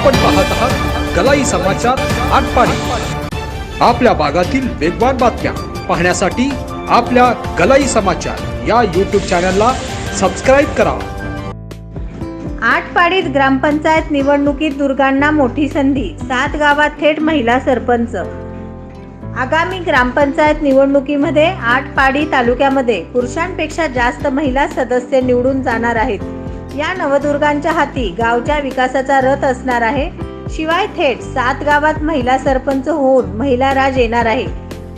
आपण पाहत आहात गलाई समाचार आटपाडी. आपल्या भागातील वेगवान बातम्या पाहण्यासाठी आपल्या गलाई समाचार या यूट्यूब चॅनलला सबस्क्राईब करा. आटपाडीत ग्रामपंचायत निवडणुकीत दुर्गांना मोठी संधी सात गावात थेट महिला सरपंच. आगामी ग्रामपंचायत निवडणुकीमध्ये आटपाडी तालुक्यामध्ये पुरुषांपेक्षा जास्त महिला सदस्य निवडून जाणार आहेत. या नवदुर्गांच्या हाती गावच्या विकासाचा रथ असणार आहे. शिवाय थेट सात गावात महिला सरपंच होऊन महिला राज येणार आहे.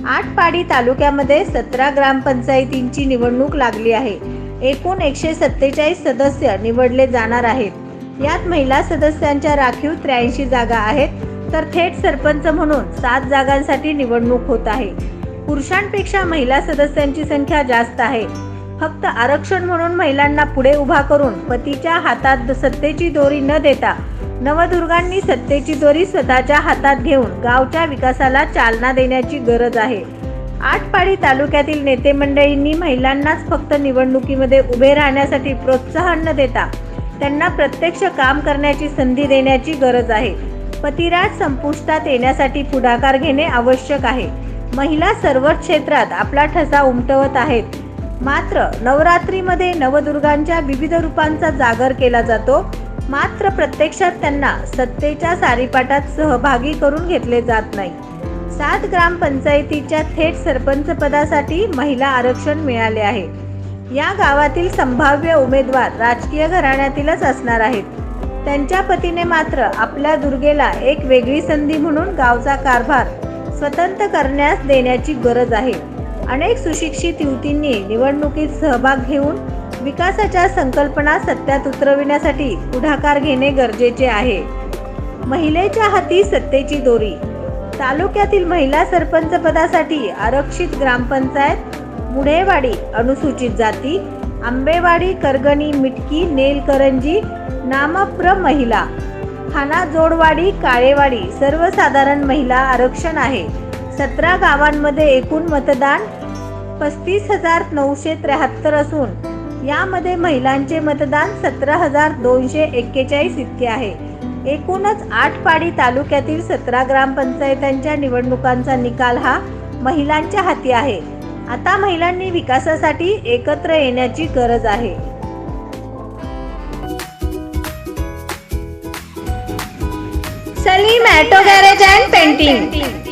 आटपाडी तालुक्यामध्ये सतरा ग्रामपंचायतींची निवडणूक लागली आहे. एकूण एकशे सत्तेचाळीस सदस्य निवडले जाणार आहेत. यात महिला सदस्यांच्या राखीव त्र्याऐंशी जागा आहेत. तर थेट सरपंच म्हणून सात जागांसाठी निवडणूक होत आहे. पुरुषांपेक्षा महिला सदस्यांची संख्या जास्त आहे. फक्त आरक्षण म्हणून महिलांना पुढे उभा करून पतीच्या हातात सत्तेची दोरी न देता नवदुर्गांनी सत्तेची दोरी स्वतःच्या हातात घेऊन गावच्या विकासाला चालना देण्याची गरज आहे. आटपाडी तालुक्यातील नेते मंडळींनी महिलांनाच फक्त निवडणुकीमध्ये उभे राहण्यासाठी प्रोत्साहन न देता त्यांना प्रत्यक्ष काम करण्याची संधी देण्याची गरज आहे. पतिराज संपुष्टात येण्यासाठी पुढाकार घेणे आवश्यक आहे. महिला सर्वच क्षेत्रात आपला ठसा उमटवत आहेत. मात्र नवरात्रीमध्ये नवदुर्गांच्या विविध रूपांचा जागर केला जातो. मात्र प्रत्यक्षात त्यांना सत्तेच्या सारीपाटात सहभागी करून घेतले जात नाही. सात ग्रामपंचायतीच्या थेट सरपंच पदासाठी महिला आरक्षण मिळाले आहे. या गावातील संभाव्य उमेदवार राजकीय घराण्यातीलच असणार आहेत. त्यांच्या पतीने मात्र आपल्या दुर्गेला एक वेगळी संधी म्हणून गावचा कारभार स्वतंत्र करण्यास देण्याची गरज आहे. अनेक सुशिक्षित युवतींनी निवडणुकीत सहभाग घेऊन विकासाच्या संकल्पना सत्यात उतरविण्यासाठी पुढाकार घेणे गरजेचे आहे. महिलेच्या हाती सत्तेची दोरी. तालुक्यातील महिला सरपंच पदासाठी आरक्षित ग्रामपंचायत मुढेवाडी अनुसूचित जाती आंबेवाडी करगणी मिटकी नेलकरंजी नामप्र महिला खाना जोडवाडी काळेवाडी सर्वसाधारण महिला आरक्षण आहे. सतरा गावांमध्ये एकूण मतदान पस्तीस हजार नऊशे त्र्याहत्तर असून यामध्ये महिलांचे मतदान सतरा हजार दोनशे एक्केचाळीस इतके आहे. एकूणच आठपाडी तालुक्यातील सतरा ग्रामपंचायतांच्या निवडणुकांचा निकाल हा महिलांच्या हाती आहे. आता महिलांनी विकासासाठी एकत्र येण्याची गरज आहे. Salim auto garage and painting.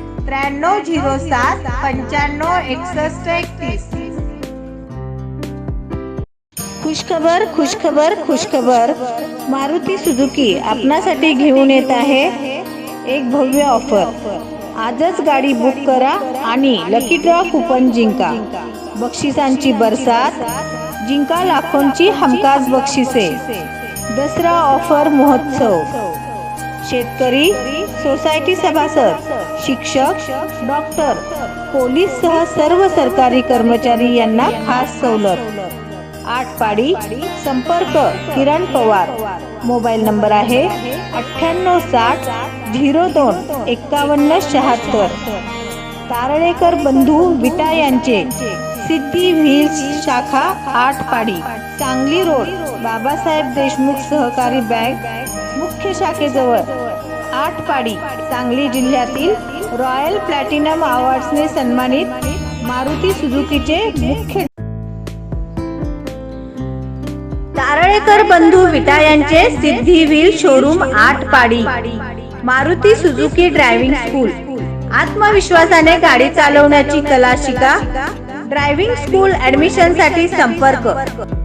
त्र्याण्णव झिरो सात पंच्याण्णव एकसष्ट एकतीस. खुशखबर खुशखबर खुशखबर. मारुती सुझुकी आपणासाठी घेऊन येत आहे एक भव्य ऑफर. आजच गाडी बुक करा आणि लकी ड्रॉ कुपन जिंका. बक्षिसांची बरसात जिंका लाखोंची हमखास बक्षिसे. दसरा ऑफर महोत्सव. शेतकरी सोसायटी सभासद. शिक्षक डॉक्टर पोलीस सह सर्व सरकारी कर्मचारी यांना खास सवलत. आठ पाडी संपर्क किरण पवार. मोबाईल नंबर आहे अठ्ठ्याण्णव साठ झिरो दोन एक्कावन्न शहात्तर. तारळेकर बंधू विटा यांचे सिद्धी व्हील्स शाखा आठ पाडी सांगली रोड बाबासाहेब देशमुख सहकारी बँक मुख्य शाखेजवळ. आटपाडी सांगली जिल्ह्यातील रॉयल प्लॅटिनम अवॉर्ड्सने सन्मानित मारुती सुझुकीचे मुख्य तारळेकर बंधू विटा यांचे Siddhi wheel showroom Atpadi Maruti Suzuki driving school. आत्मविश्वासाने गाडी चालवण्याची कला शिका ड्रायव्हिंग स्कूल ऍडमिशनसाठी संपर्क.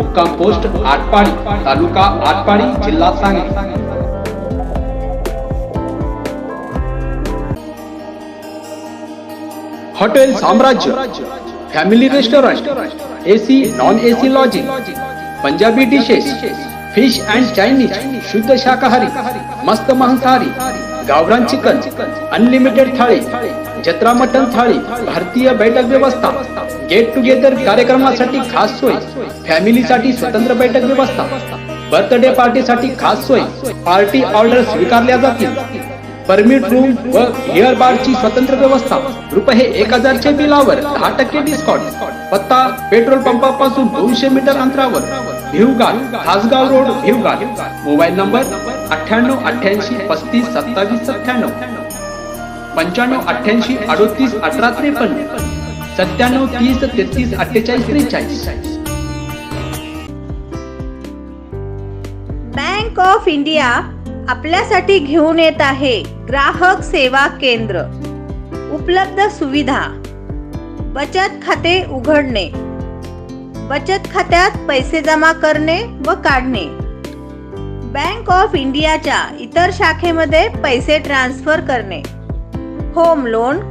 मुक्काम पोस्ट आटपाडी तालुका आटपाडी जिल्हा Sangli hotel Samrajya family restaurant AC non AC lodging Punjabi dishes fish and Chinese शुद्ध शाकाहारी मस्त मांसाहारी गावरान चिकन अनलिमिटेड थाळी जत्रा मटन थाळी भारतीय बैठक व्यवस्था गेट टुगेदर कार्यक्रमासाठी खास सोय. फॅमिलीसाठी स्वतंत्र बैठक व्यवस्था. बर्थडे पार्टीसाठी खास सोय. पार्टी ऑर्डर स्वीकारल्या जातील. परमिट रूम व हेअर बारची स्वतंत्र व्यवस्था. रुपये एक हजारच्या बिलावर दहा टक्के डिस्काउंट पत्ता पेट्रोल पंपापासून दोनशे मीटर अंतरावर. Bhivgal Khasgaon road Bhivgal. Mobile number अठ्ठ्याण्णव अठ्ठ्याऐंशी पस्तीस सत्तावीस सत्त्याण्णव. पंच्याण्णव अठ्ठ्याऐंशी अडोतीस अठरा त्रेपन्न. सत्त्याण्णव तीस तेहतीस अठ्ठेचाळीस त्रेचाळीस. बँक ऑफ इंडिया आपल्यासाठी घेऊन येत आहे ग्राहक सेवा केंद्र. उपलब्ध सुविधा. बचत खाते उघडणे. बचत खात्यात पैसे जमा करणे व काढणे. बँक ऑफ इंडियाच्या इतर शाखेमध्ये पैसे ट्रान्सफर करणे. होम लोन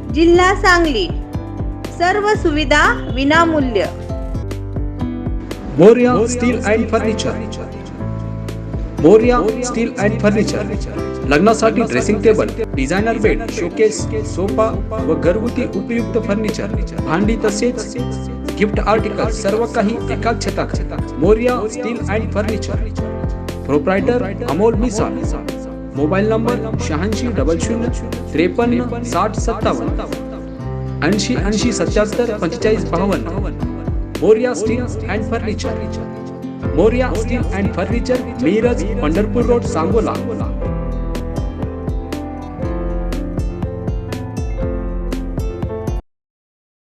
जिल्हा सांगली. सर्व सुविधा विनामूल्य. Boriya steel and furniture. Moriya steel and furniture. लग्नासाठी dressing table designer bed showcase sofa व घरगुती उपयुक्त फर्निचर. भांडी तसेच गिफ्ट आर्टिकल सर्व काही एकाच छताक Moriya steel and furniture. Proprietor Amol Misal. Mobile number शहाऐंशी डबल शून्य त्रेपन्न साठ सत्तावन्न. ऐंशी ऐंशी सत्याहत्तर पंचेचाळीस बावन्न. Moriya steel and furniture. Moriya steel and furniture Miraj Pandharpur road Sangola.